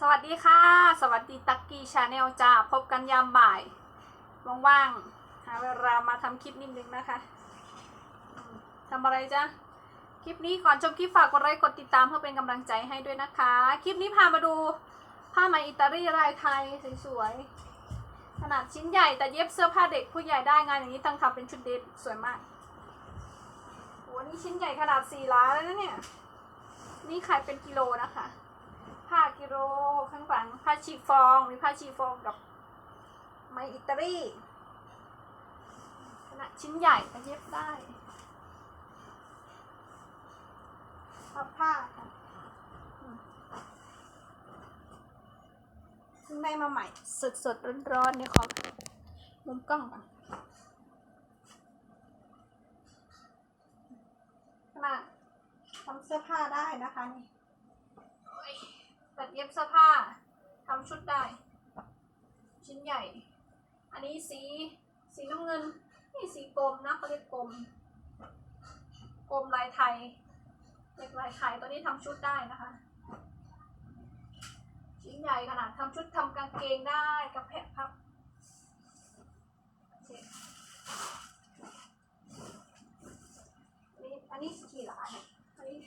สวัสดีค่ะ สวัสดีตักกี้ชาแนลจ้า พบกันยามบ่าย ว่างๆ หาเวลามาทำคลิปนิดนึงนะคะทำอะไรจ้ะคลิปนี้ก่อนชมคลิปฝากกดไลค์กดติดตามเพื่อเป็นกำลังใจให้ด้วยนะคะ คลิปนี้พามาดูผ้าไหมอิตาลีลายไทยสวยๆ ขนาดชิ้นใหญ่แต่เย็บเสื้อผ้าเด็กผู้ใหญ่ได้งานอย่างนี้ตั้งทำเป็นชุดเดทสวยมากโหนี่ชิ้นใหญ่ขนาดสี่ล้านแล้วนะเนี่ย นี่ขายเป็นกิโลนะคะ ผ้ากิโลข้างหลังผ้าชีฟองมีผ้าชีฟองกับไหมอิตาลีขนาดชิ้นใหญ่ก็เย็บได้ผ้าผ้าค่ะอืมซึ่งได้มาใหม่สดสดร้อนร้อนๆเนี่ยขอมุมกล้องก่อนขนาดทำเสื้อผ้าได้นะคะนี่ ตัดเย็บเสื้อผ้าทำชุดได้ ชิ้นใหญ่ อันนี้สีสีน้ำเงินนี่สีกรมนะเขาเรียกกรมกรมลายไทยเรียกลายไทยตัวนี้ทำชุดได้นะคะ ชิ้นใหญ่ขนาดทำชุดทำกางเกงได้กระแพะพับอันนี้อันนี้กี่หลาเนี่ยอันนี้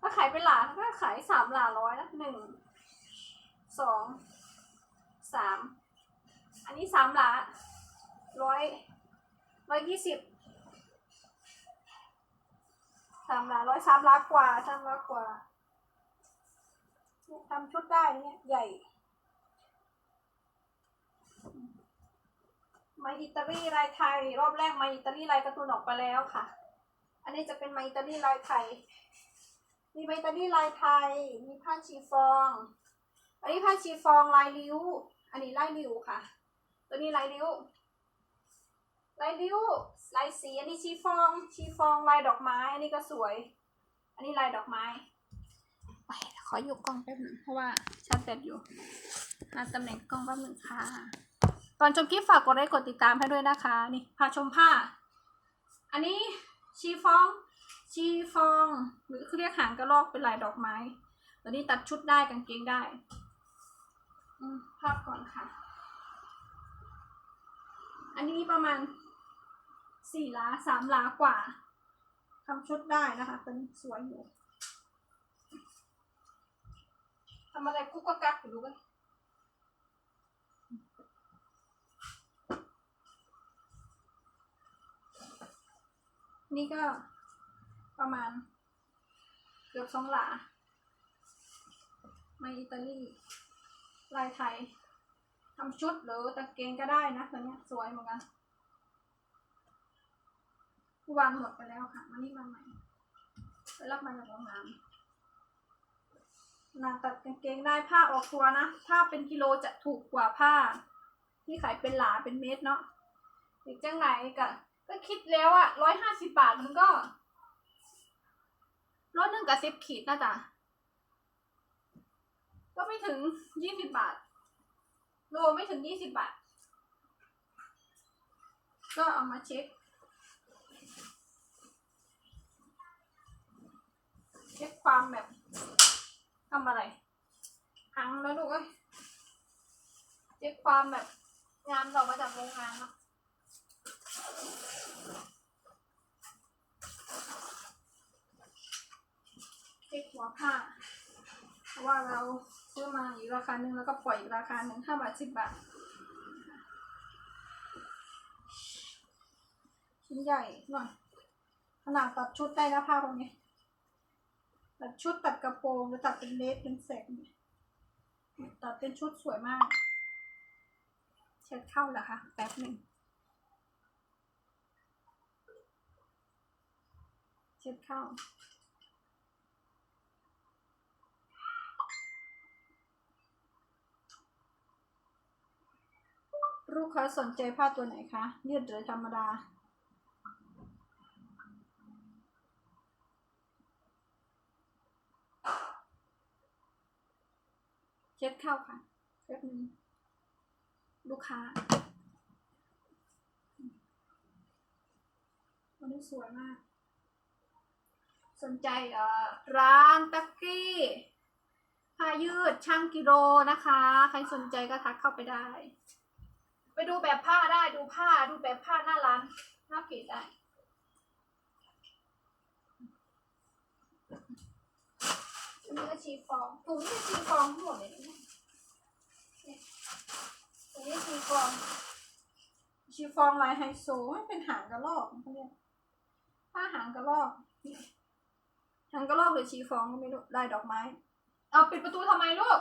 ถ้าขายเป็นหลา ขายสามหลาร้อยนะหนึ่งสองสามอันนี้สามหลาร้อยร้อยยี่สิบสามหลาร้อยสามหลากว่าสามหลากว่าทำชุดได้เนี่ยใหญ่มาอิตาลีลายไทย รอบแรกมาอิตาลีลายการ์ตูนออกไปแล้วค่ะ อันนี้จะเป็นมาอิตาลีลายไทย มีใบตานีลายไทย มีผ้าชีฟอง อันนี้ผ้าชีฟองลายริ้ว อันนี้ลายริ้วค่ะ ตัวนี้ลายริ้ว ลายริ้ว ลายสี อันนี้ชีฟอง ชีฟองลายดอกไม้ อันนี้ก็สวย อันนี้ลายดอกไม้ไปขออยู่กล้องแป๊บหนึงเพราะว่าชาร์จแบตอยู่หาตำแหน่งกล้องแป๊บหนึงค่ะ ก่อนชมคลิปฝากกดไลค์กดติดตามให้ด้วยนะคะ นี่พาชมผ้า อันนี้ชีฟอง ชีฟอง หรือเขาเรียกหางกระรอกเป็นลายดอกไม้ตัวนี้ตัดชุดได้กางเกงได้ภาพก่อนค่ะ อันนี้ประมาณสี่ล้าสามล้ากว่าทำชุดได้นะคะเป็นสวยอยู่ทำอะไรกุ๊กกักอยู่รู้ไหมนี่ก็ ประมาณ เกือบสองหลามาอิตาลีลายไทยทำชุดหรือตะเกงก็ได้นะตัวเนี้ยสวยเหมือนกันวางหมดไปแล้วค่ะมานี่มาใหม่ไปรับมาจากโรงงานนาตัดกางเกงได้ผ้าออกตัวนะ ถ้าเป็นกิโลจะถูกกว่าผ้า ที่ขายเป็นหลาเป็นเม็ดเนาะอีกจังไหนก็ก็คิดแล้วอะร้อยห้าสิบบาทมันก็ กับสิบขีดนะจ๊ะก็ไม่ถึงยี่สิบบาท โลไม่ถึงยี่สิบบาท ก็เอามาเช็ค เช็คความแบบทำอะไรหังแล้วลูกเอ้ยเช็คความแบบงานเรามาจากโรงงานเนาะ เช็คหัวผ้า เพราะ ว่าเราซื้อมาอีกราคาหนึ่งแล้วก็ปล่อยอีกราคาหนึ่งห้าบาทสิบบาทชิ้นใหญ่หน่อยขนาดตัดชุดได้นะผ้าตรงนี้ตัดชุดตัดกระโปรงหรือตัดเป็นเลสเป็นแสกเนี่ยตัดเป็นชุดสวยมาก เช็ดเข้าแล้วค่ะแป๊บหนึ่งเช็ดเข้า ลูกค้าสนใจผ้าตัวไหนคะ ยืดหรือธรรมดา เช็ดเข้าค่ะแป๊บนึงลูกค้าวันนี้สวยมาก สนใจเอ่อร้านตักกี้ผ้ายืดช่างกิโลนะคะ ใครสนใจก็ทักเข้าไปได้ ดูแบบผ้าได้ดูผ้าดูแบบผ้าหน้าร้านหน้าเพจได้อันนี้ก็ชีฟองถุงนี้ชีฟองทั้งหมดเลยนะเนี่ยเนี่ยถุงนี้ชีฟอง ชีฟองลายไฮโซมันเป็นหางกระรอกเขาเรียกผ้าหางกระรอกหางกระรอกหรือชีฟองก็ไม่รู้ลายดอกไม้ เอาปิดประตูทำไมลูก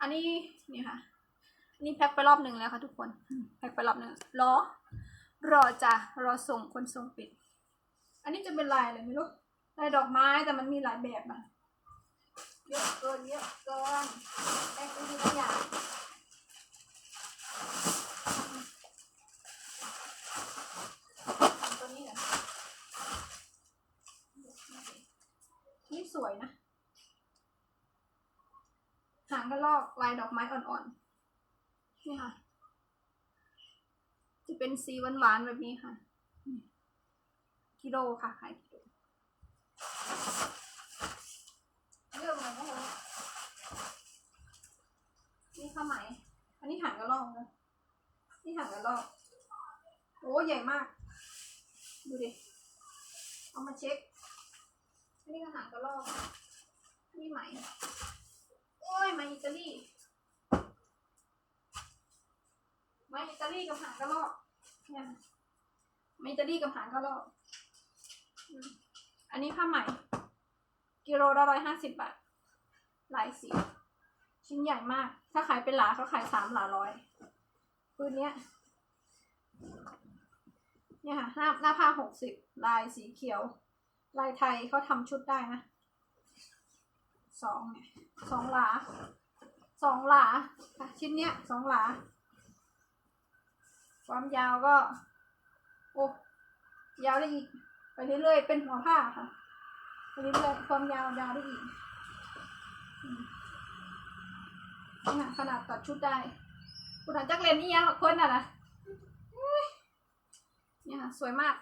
อันนี้นี่ค่ะ นนี้แพ็คไปรอบหนึ่งแล้วค่ะทุกคน แพ็คไปรอบหนึ่งรอ รอจ้ะรอส่งคนส่งปิด อันนี้จะเป็นลายอะไรไม่รู้ลายดอกไม้แต่มันมีหลายแบบนะเยอะเกินเยอะเกินแพ็คไปทีละอย่างตัวนี้นะนี่สวยนะ หางกระรอกลายดอกไม้อ่อนๆ นี่ค่ะ จะเป็นสีหวานๆแบบนี้ค่ะ กิโลค่ะขายกิโลเลือกมาแล้วนี่ผ้าไหม อันนี้หางกระรอกนะนี่หางกระรอก โอ้ใหญ่มาก ดูดิ เอามาเช็คอันนี้ก็หางกระรอก นี่ไหม โอ้ยมาอิตาลี มาอิตาลีกับหางกระรอกเนี่ยมาอิตาลีกับหางกระรอกอันนี้ผ้าไหม่ กิโลละร้อยห้าสิบบาทลายสีชิ้นใหญ่มาก ถ้าขายเป็นหลาเขาขายสามหลาร้อยปืนเนี้ย เนี่ยค่ะหน้าหน้าผ้าหกสิบลายสีเขียว ลายไทยเขาทำชุดได้นะสองเนี่ยสองหลาสองหลาชิ้นเนี้ยสองหลา ความยาวก็ โอ้ยาวได้อีก ไปเรื่อยๆเป็นหัวผ้าค่ะไปเรื่อยๆความยาวยาวได้อีกอืมนี่ขนาดตัดชุดได้คุณอาจักเรนนี่ยังคนน่ะนะเนี่ยค่ะสวยมาก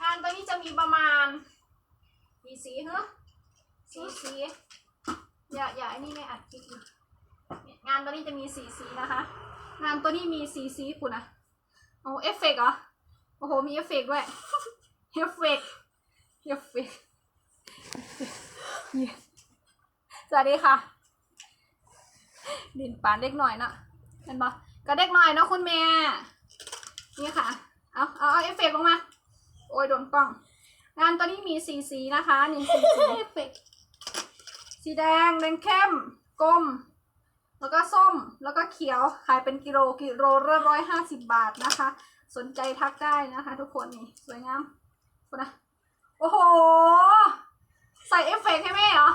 งานตัวนี้จะมีประมาณกี่สีเหรอสีสี อย่าอย่าไอ้นี่ไม่อัดคลิปอีกเนี่ยงานตัวนี้จะมีสีสีนะคะ งานตัวนี้มีสีสีคุณนะโอ้เอฟเฟกต์เหรอโอ้โหมีเอฟเฟกต์ด้วยเอฟเฟกต์เอฟเฟกต์เนี่ยสวัสดีค่ะ ดินปานเด็กหน่อยนะเห็นปะก็เด็กหน่อยเนาะคุณแม่นี่ค่ะเอาเอาเอาเอฟเฟกต์ลงมา โอ้ยโดนกล้อง งานตัวนี้มีสีสีนะคะนี่สีสีเอฟเฟกต์ สีแดงแดงเข้มกลม แล้วก็ส้มแล้วก็เขียวขายเป็นกิโลกิโลละร้อยห้าสิบบาทนะคะ สนใจทักได้นะคะ ทุกคนนี่สวยงามคุณนะโอ้โห ใส่เอฟเฟกต์ให้แม่เหรอ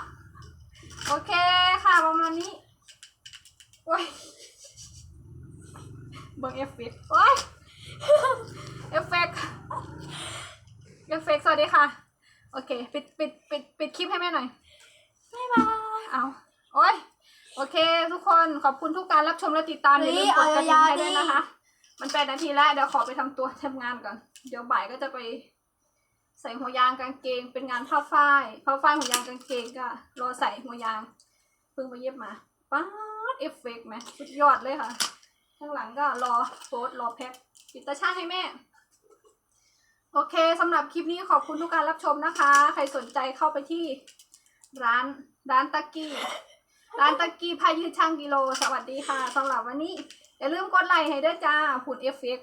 โอเคค่ะประมาณนี้โอ้ยเบิ่งเอฟเฟกต์โอ้ยเอฟเฟกต์เอฟเฟกต์สวัสดีค่ะ โอเค ปิดปิดปิดปิดคลิปให้แม่หน่อยายบาย เอาโอ้ยโอเค ทุกคนขอบคุณทุกการรับชมและติดตามอย่าลืมกดกระดิ่งให้ด้วยนะคะ มันเป็นนาทีแล้วเดี๋ยวขอไปทำตัวทำงานก่อน เดี๋ยวบ่ายก็จะไปใส่หัวยางกางเกง เป็นงานผ้าฝ้ายผ้าฝ้ายหัวยางกางเกงก็รอใส่หัวยางเพิ่งไปเย็บมาป๊าดเอฟเฟกต์ไหมสุดยอดเลยค่ะ ข้างหลังก็รอโพสต์รอแพ็คปิดตาช่างให้แม่ โอเคสำหรับคลิปนี้ขอบคุณทุกการรับชมนะคะ ใครสนใจเข้าไปที่ร้าน ร้านตะกี้ ร้านตะกี้พายืดช่างกิโล สวัสดีค่ะสำหรับวันนี้ อย่าลืมกดไลค์ให้ด้วยจ้าผุดเอฟเฟก